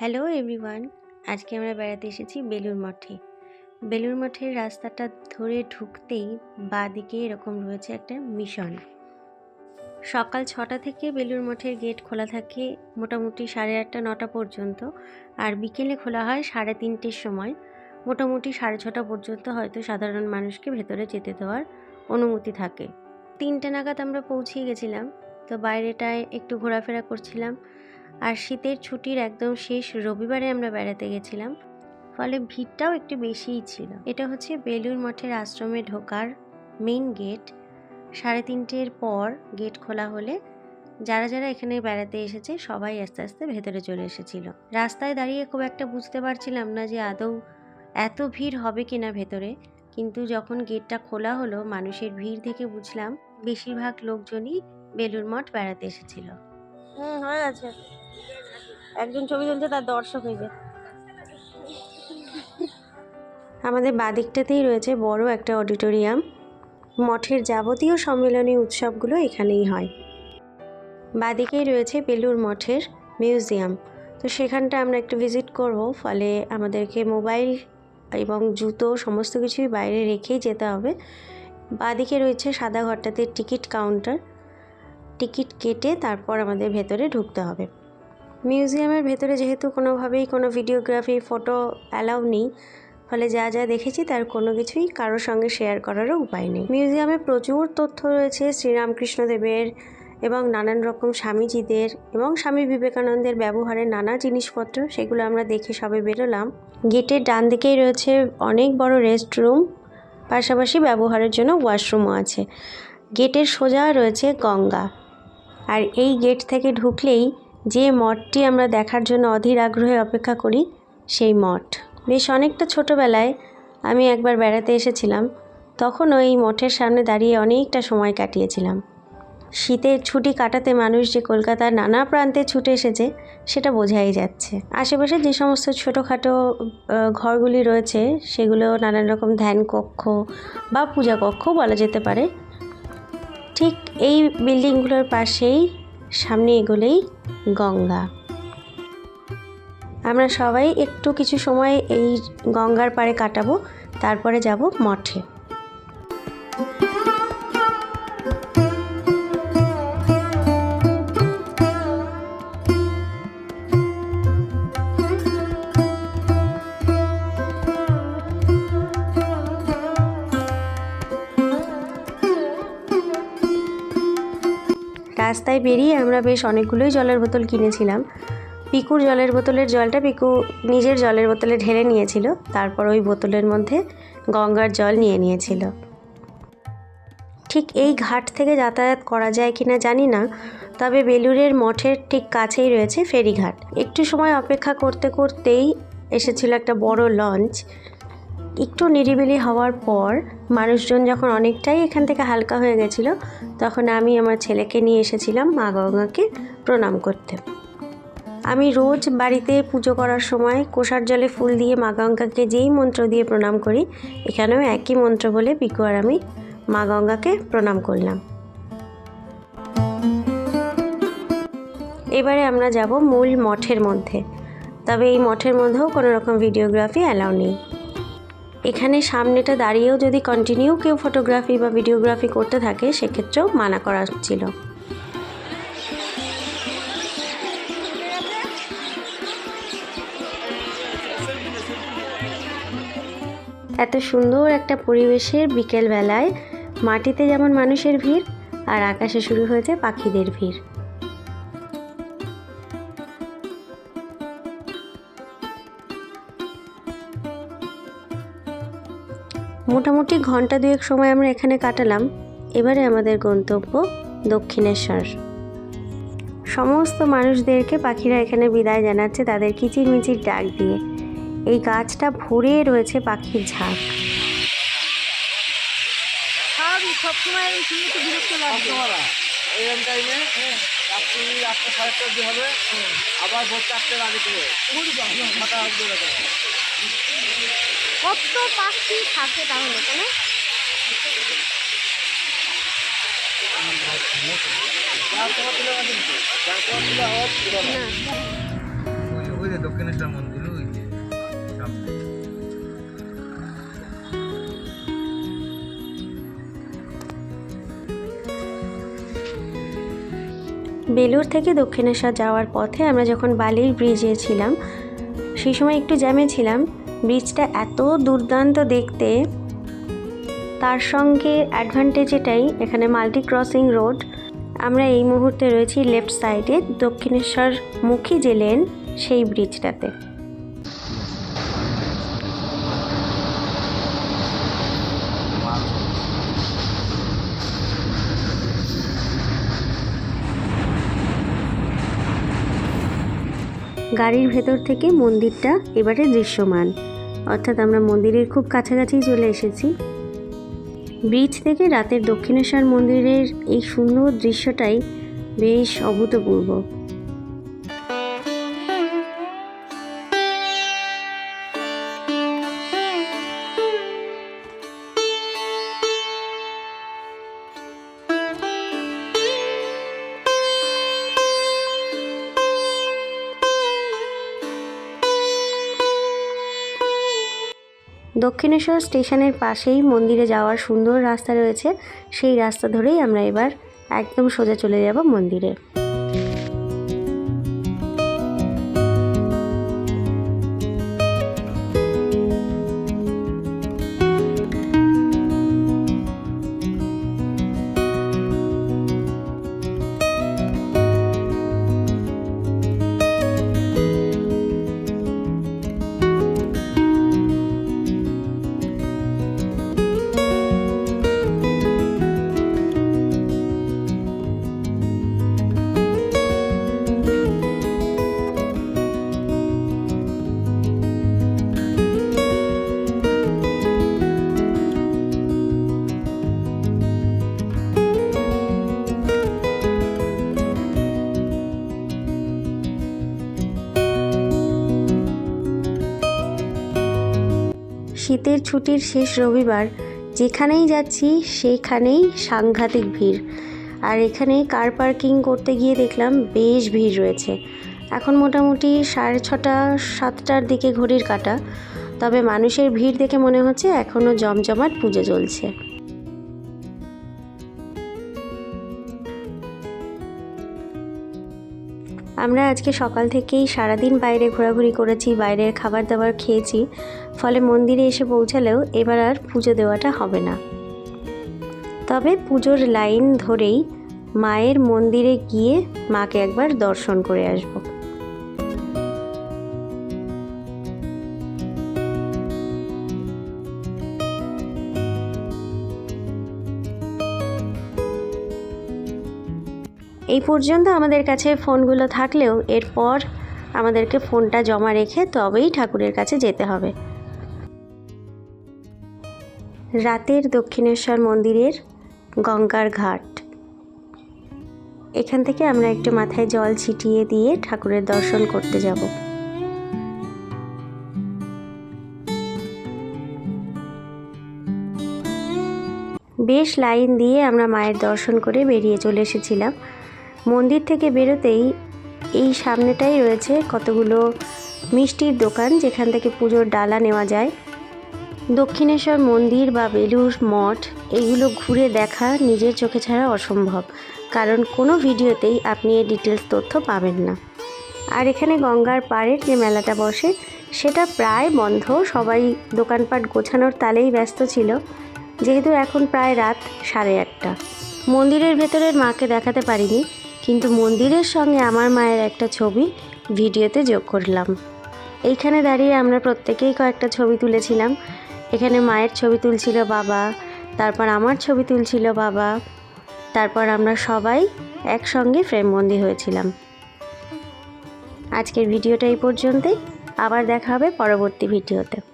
Hello everyone, আজকে আমরা বেড়াতে এসেছি বেলুর মঠে। বেলুর মঠের রাস্তাটা ধরে ঢুকতেই বাঁদিকে এরকম রয়েছে একটা মিশন। সকাল ছটা থেকে বেলুর মঠের গেট খোলা থাকে মোটামুটি সাড়ে আটটা, নটা পর্যন্ত, আর বিকেলে খোলা হয় সাড়ে তিনটের সময়। মোটামুটি সাড়ে ছটা পর্যন্ত হয়তো সাধারণ মানুষকে ভেতরে যেতে দেওয়ার অনুমতি থাকে। তিনটে নাগাদ আমরা পৌঁছিয়ে গেছিলাম, তো বাইরেটায় একটু ঘোরাফেরা করছিলাম আর শীতের ছুটির একদম শেষ রবিবারে আমরা বেড়াতে গেছিলাম, ফলে ভিড়টাও একটু বেশিই ছিল। এটা হচ্ছে বেলুর মঠের আশ্রমে ঢোকার মেইন গেট সাড়ে তিনটের পর গেট খোলা হলে যারা যারা এখানে বেড়াতে এসেছে, সবাই আস্তে আস্তে ভেতরে চলে এসেছিল। রাস্তায় দাঁড়িয়ে খুব একটা বুঝতে পারছিলাম না যে আদৌ এত ভিড় হবে কিনা ভেতরে, কিন্তু যখন গেটটা খোলা হলো, মানুষের ভিড় দেখে বুঝলাম বেশিরভাগ লোকজনই বেলুর মঠ বেড়াতে এসেছিল। হুম হয়ে গেছে। একজন ছবি তুলছে, তার দর্শক হয়েছে আমাদের বাদিকটাতেই রয়েছে বড় একটা অডিটোরিয়াম। মঠের যাবতীয় সম্মেলনী উৎসবগুলো এখানেই হয়। বাদিকেই রয়েছে বেলুর মঠের মিউজিয়াম। তো সেখানটা আমরা একটু ভিজিট করব, ফলে আমাদেরকে মোবাইল এবং জুতো সমস্ত কিছুই বাইরে রেখেই যেতে হবে। বাদিকে রয়েছে সাদা ঘরটাতে টিকিট কাউন্টার। টিকিট কেটে তারপর আমাদের ভেতরে ঢুকতে হবে। মিউজিয়ামের ভেতরে যেহেতু কোনোভাবেই কোনো ভিডিওগ্রাফি, ফটো অ্যালাউ নেই, ফলে যা যা দেখেছি তার কোনো কিছুই কারোর সঙ্গে শেয়ার করারও উপায় নেই। মিউজিয়ামে প্রচুর তথ্য রয়েছে শ্রীরামকৃষ্ণদেবের এবং নানান রকম স্বামীজিদের এবং স্বামী বিবেকানন্দের ব্যবহারের নানা জিনিসপত্র, সেগুলো আমরা দেখে সবে বেরোলাম। গেটের ডান দিকেই রয়েছে অনেক বড় রেস্ট রুম পাশাপাশি ব্যবহারের জন্য ওয়াশরুমও আছে। গেটের সোজা রয়েছে গঙ্গা। আর এই গেট থেকে ঢুকলেই যে মঠটি আমরা দেখার জন্য অধীর আগ্রহে অপেক্ষা করি, সেই মঠ। বেশ অনেকটা ছোটোবেলায় আমি একবার বেড়াতে এসেছিলাম, তখন ওই মঠের সামনে দাঁড়িয়ে অনেকটা সময় কাটিয়েছিলাম। শীতের ছুটি কাটাতে মানুষ যে কলকাতার নানা প্রান্তে ছুটে এসেছে, সেটা বোঝাই যাচ্ছে। আশেপাশে যে সমস্ত ছোটোখাটো ঘরগুলি রয়েছে, সেগুলো নানান রকম ধ্যান কক্ষ বা পূজা কক্ষ বলা যেতে পারে ঠিক এই বিল্ডিংগুলোর পাশেই সামনে এগোলেই গঙ্গা। আমরা সবাই একটু কিছু সময় এই গঙ্গার পাড়ে কাটাবো, তারপরে যাব মঠে। রাস্তায় বেরিয়ে আমরা বেশ অনেকগুলোই জলের বোতল কিনেছিলাম। পিকুর জলের বোতলের জলটা পিকু নিজের জলের বোতলে ঢেলে নিয়েছিল, তারপর ওই বোতলের মধ্যে গঙ্গার জল নিয়ে নিয়েছিল। ঠিক এই ঘাট থেকে যাতায়াত করা যায় কিনা জানি না, তবে বেলুরের মঠের ঠিক কাছেই রয়েছে ফেরিঘাট। একটু সময় অপেক্ষা করতে করতেই এসেছিল একটা বড় লঞ্চ। একটু নিরিবিলি হওয়ার পর মানুষজন যখন অনেকটাই এখান থেকে হালকা হয়ে গেছিল, তখন আমি আমার ছেলেকে নিয়ে এসেছিলাম মা গঙ্গাকে প্রণাম করতে। আমি রোজ বাড়িতে পুজো করার সময় কোষার জলে ফুল দিয়ে মা গঙ্গাকে যেই মন্ত্র দিয়ে প্রণাম করি, এখানেও একই মন্ত্র বলে পিকু আর আমি মা গঙ্গাকে প্রণাম করলাম। এবারে আমরা যাব মূল মঠের মধ্যে। তবে এই মঠের মধ্যেও কোনো রকম ভিডিওগ্রাফি অ্যালাউ নেই। এখানে সামনেটা দাঁড়িয়েও যদি কন্টিনিউ কেউ ফটোগ্রাফি বা ভিডিওগ্রাফি করতে থাকে, সেক্ষেত্রেও মানা করা ছিল। এত সুন্দর একটা পরিবেশের বিকেলবেলায় মাটিতে যেমন মানুষের ভিড়, আর আকাশে শুরু হয়েছে পাখিদের ভিড়। মোটামুটি ঘণ্টা দুয়েক সময় আমরা এখানে কাটালাম। এবারে আমাদের গন্তব্য দক্ষিণেশ্বর। সমস্ত মানুষদেরকে পাখিরা এখানে বিদায় জানাচ্ছে তাদের কিচিরমিচির ডাক দিয়ে। এই গাছটা ভরে রয়েছে পাখির ঝাঁক। আবার ভোর চারটের আগে থেকে ছটা অবধি হবে। কত পাখি থাকে তাহলে কেন যার সময় তুলে রাখেন তো। যার সময় তুলে আওয়াজ তুলে রাখেন। না ওই যে দক্ষিণেশ্বর মন্দির বেলুর থেকে দক্ষিণেশ্বর যাওয়ার পথে আমরা যখন বালির ব্রিজে ছিলাম, সেই সময় একটু জ্যামে ছিলাম ব্রিজটা এত দুর্দান্ত দেখতে। তার সঙ্গে অ্যাডভান্টেজ এটাই, এখানে মাল্টি ক্রসিং রোড আমরা এই মুহূর্তে রয়েছি লেফট সাইডে দক্ষিণেশ্বর মুখী যে লেন সেই ব্রিজটাতে গাড়ির ভেতর থেকে মন্দিরটা এবারে দৃশ্যমান। অর্থাৎ আমরা মন্দিরের খুব কাছাকাছি চলে এসেছি। ব্রিজ থেকে রাতের দক্ষিণেশ্বর মন্দিরের এই সুন্দর দৃশ্যটাই বেশ অভূতপূর্ব। দক্ষিণেশ্বর স্টেশনের পাশেই মন্দিরে যাওয়ার সুন্দর রাস্তা রয়েছে। সেই রাস্তা ধরেই আমরা এবার একদম সোজা চলে যাব মন্দিরে। শীতের ছুটির শেষ রবিবার, যেখানেই যাচ্ছি সেখানেই সাংঘাতিক ভিড়। আর এখানে কার পার্কিং করতে গিয়ে দেখলাম বেশ ভিড় রয়েছে। এখন মোটামুটি সাড়ে ছটা, সাতটার দিকে ঘড়ির কাটা। তবে মানুষের ভিড় দেখে মনে হচ্ছে এখনও জমজমাট পুজো চলছে। আমরা আজকে সকাল থেকেই সারাদিন বাইরে ঘোরাঘুরি করেছি, বাইরের খাবার দাবার খেয়েছি। ফলে মন্দিরে এসে পৌঁছালেও এবার আর পুজো দেওয়াটা হবে না। তবে পুজোর লাইন ধরেই মায়ের মন্দিরে গিয়ে মাকে একবার দর্শন করে আসব। এই পর্যন্ত আমাদের কাছে ফোনগুলো থাকলেও এরপর আমাদেরকে ফোনটা জমা রেখে তবেই ঠাকুরের কাছে যেতে হবে। রাতের দক্ষিণেশ্বর মন্দিরের গঙ্গার ঘাট। এখান থেকে আমরা একটু মাথায় জল ছিটিয়ে দিয়ে ঠাকুরের দর্শন করতে যাব। বেশ লাইন দিয়ে আমরা মায়ের দর্শন করে বেরিয়ে চলে এসেছিলাম। মন্দির থেকে বেরোতেই এই সামনেটাই রয়েছে কতগুলো মিষ্টির দোকান যেখান থেকে পুজোর ডালা নেওয়া যায়। দক্ষিণেশ্বর মন্দির বা বেলুর মঠ, এগুলো ঘুরে দেখা নিজের চোখে ছাড়া অসম্ভব, কারণ কোনো ভিডিওতেই আপনি এই ডিটেলস তথ্য পাবেন না। আর এখানে গঙ্গার পাড়ের যে মেলাটা বসে, সেটা প্রায় বন্ধ, সবাই দোকানপাট গোছানোর তালেই ব্যস্ত ছিল, যেহেতু এখন প্রায় রাত সাড়ে আটটা। মন্দিরের ভেতরের মাকে দেখাতে পারিনি কিন্তু মন্দিরের সঙ্গে আমার মায়ের একটা ছবি ভিডিওতে যোগ করলাম। এইখানে দাঁড়িয়ে আমরা প্রত্যেকেই কয়েকটা ছবি তুলেছিলাম। এখানে মায়ের ছবি তুলছিল বাবা, তারপর আমার ছবি তুলছিল বাবা, তারপর আমরা সবাই একসঙ্গে ফ্রেমবন্দি হয়েছিলাম। আজকের ভিডিওটা এই পর্যন্তই। আবার দেখা হবে পরবর্তী ভিডিওতে।